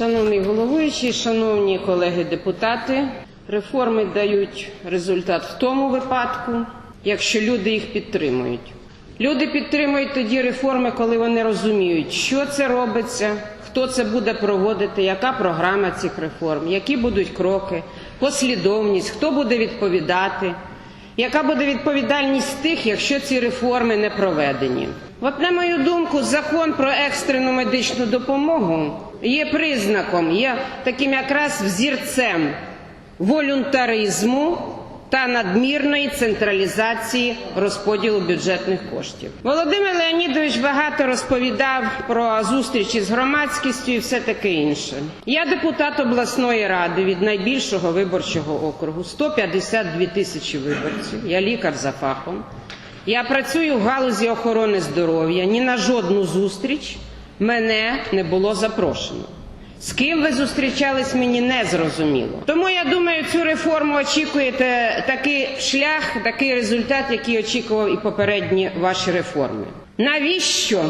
Шановний головуючий, шановні колеги депутати, реформи дають результат в тому випадку, якщо люди їх підтримують. Люди підтримують тоді реформи, коли вони розуміють, що це робиться, хто це буде проводити, яка програма цих реформ, які будуть кроки, послідовність, хто буде відповідати. Яка буде відповідальність тих, якщо ці реформи не проведені? От, на мою думку, закон про екстрену медичну допомогу є признаком, є таким якраз взірцем волюнтаризму та надмірної централізації розподілу бюджетних коштів. Володимир Леонідович багато розповідав про зустрічі з громадськістю і все таке інше. Я депутат обласної ради від найбільшого виборчого округу 152 тисячі виборців. Я лікар за фахом. Я працюю в галузі охорони здоров'я. Ні на жодну зустріч мене не було запрошено. З ким ви зустрічались, мені не зрозуміло. Тому я думаю, цю реформу очікуєте такий шлях, такий результат, який очікував і попередні ваші реформи. Навіщо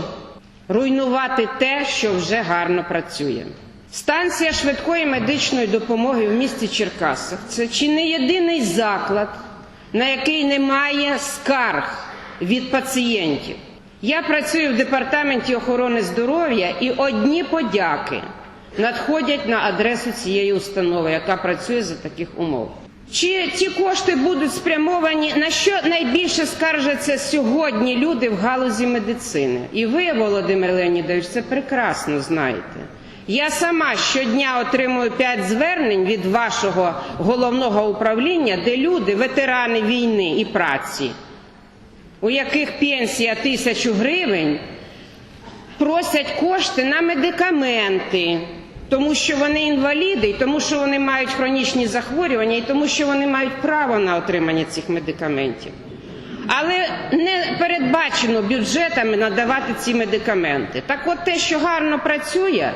руйнувати те, що вже гарно працює? Станція швидкої медичної допомоги в місті Черкасах це чи не єдиний заклад, на який немає скарг від пацієнтів. Я працюю в департаменті охорони здоров'я і одні подяки надходять на адресу цієї установи, яка працює за таких умов. Чи ті кошти будуть спрямовані на що найбільше скаржаться сьогодні люди в галузі медицини? І ви, Володимир Леонідович, це прекрасно знаєте. Я сама щодня отримую п'ять звернень від вашого головного управління, де люди, ветерани війни і праці, у яких пенсія тисячу гривень, просять кошти на медикаменти, тому що вони інваліди, і тому що вони мають хронічні захворювання, і тому що вони мають право на отримання цих медикаментів. Але не передбачено бюджетами надавати ці медикаменти. Так от те, що гарно працює,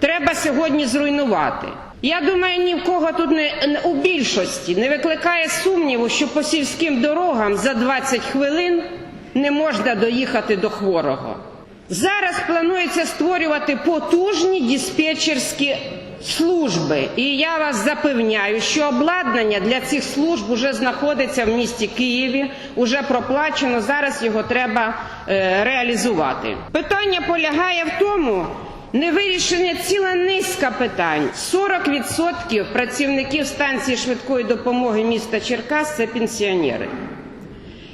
треба сьогодні зруйнувати. Я думаю, ні в кого тут не у більшості не викликає сумніву, що по сільським дорогам за 20 хвилин не можна доїхати до хворого. Зараз планується створювати потужні диспетчерські служби. І я вас запевняю, що обладнання для цих служб вже знаходиться в місті Києві, вже проплачено. Зараз його треба е, реалізувати. Питання полягає в тому. Не вирішення ціла низка питань. 40% працівників станції швидкої допомоги міста Черкас це пенсіонери.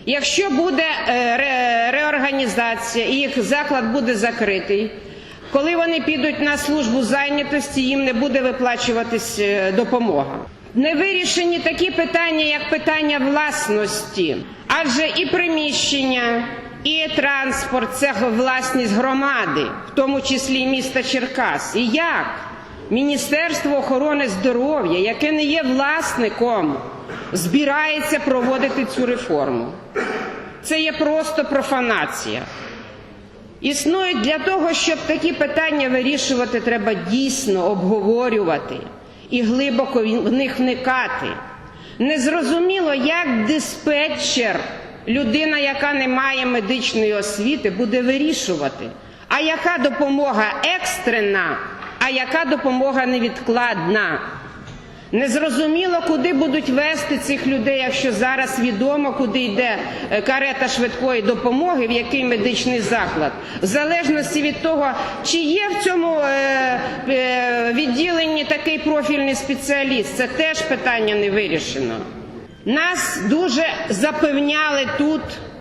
Якщо буде е, ре- реорганізація і їх заклад буде закритий, коли вони підуть на службу зайнятості, їм не буде виплачуватись е, допомога. Не вирішені такі питання, як питання власності, адже і приміщення, і транспорт це власність громади, в тому числі міста Черкас. І як Міністерство охорони здоров'я, яке не є власником, збирається проводити цю реформу. Це є просто профанація. Існують для того, щоб такі питання вирішувати, треба дійсно обговорювати і глибоко в них вникати. Незрозуміло, як диспетчер, людина, яка не має медичної освіти, буде вирішувати, а яка допомога екстрена, а яка допомога невідкладна. Незрозуміло, куди будуть вести цих людей, якщо зараз відомо, куди йде е, карета швидкої допомоги, в який медичний заклад, в залежності від того, чи є в цьому е, е, відділенні такий профільний спеціаліст, це теж питання не вирішено. Нас дуже запевняли тут,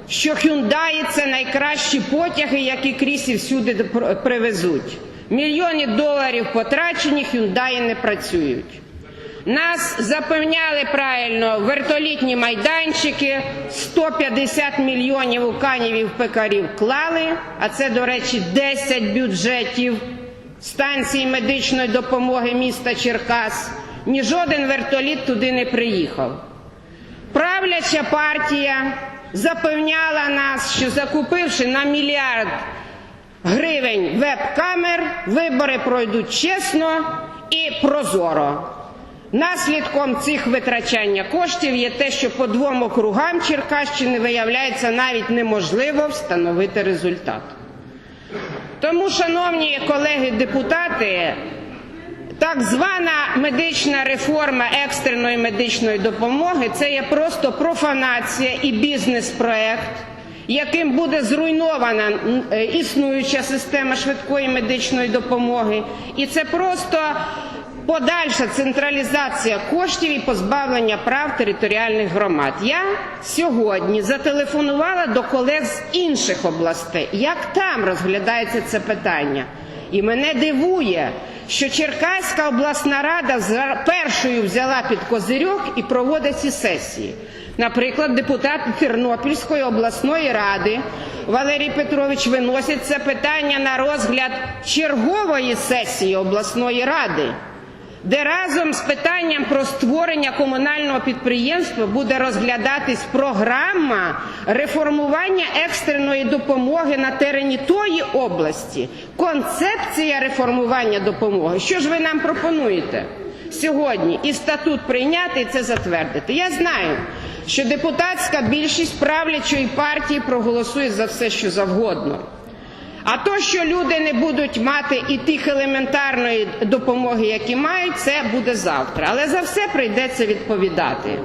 що Hyundai – це найкращі потяги, які крізь і всюди пр- привезуть. Мільйони доларів потрачені, Hyundai не працюють. Нас запевняли правильно вертолітні майданчики, 150 мільйонів у канівів пекарів клали, а це, до речі, 10 бюджетів станції медичної допомоги міста Черкас. Ні жоден вертоліт туди не приїхав. Правляча партія запевняла нас, що закупивши на мільярд гривень веб-камер, вибори пройдуть чесно і прозоро. Наслідком цих витрачання коштів є те, що по двом округам Черкащини виявляється навіть неможливо встановити результат. Тому, шановні колеги депутати, Так звана медична реформа екстреної медичної допомоги це є просто профанація і бізнес-проект, яким буде зруйнована е, існуюча система швидкої медичної допомоги. І це просто подальша централізація коштів і позбавлення прав територіальних громад. Я сьогодні зателефонувала до колег з інших областей, як там розглядається це питання. І мене дивує, що Черкаська обласна рада першою взяла під козирьок і проводить ці сесії. Наприклад, депутат Тернопільської обласної ради Валерій Петрович виносить це питання на розгляд чергової сесії обласної ради де разом з питанням про створення комунального підприємства буде розглядатись програма реформування екстреної допомоги на терені тої області, концепція реформування допомоги. Що ж ви нам пропонуєте сьогодні? І статут прийняти і це затвердити. Я знаю, що депутатська більшість правлячої партії проголосує за все, що завгодно. А то, що люди не будуть мати і тих елементарної допомоги, які мають, це буде завтра. Але за все прийдеться відповідати.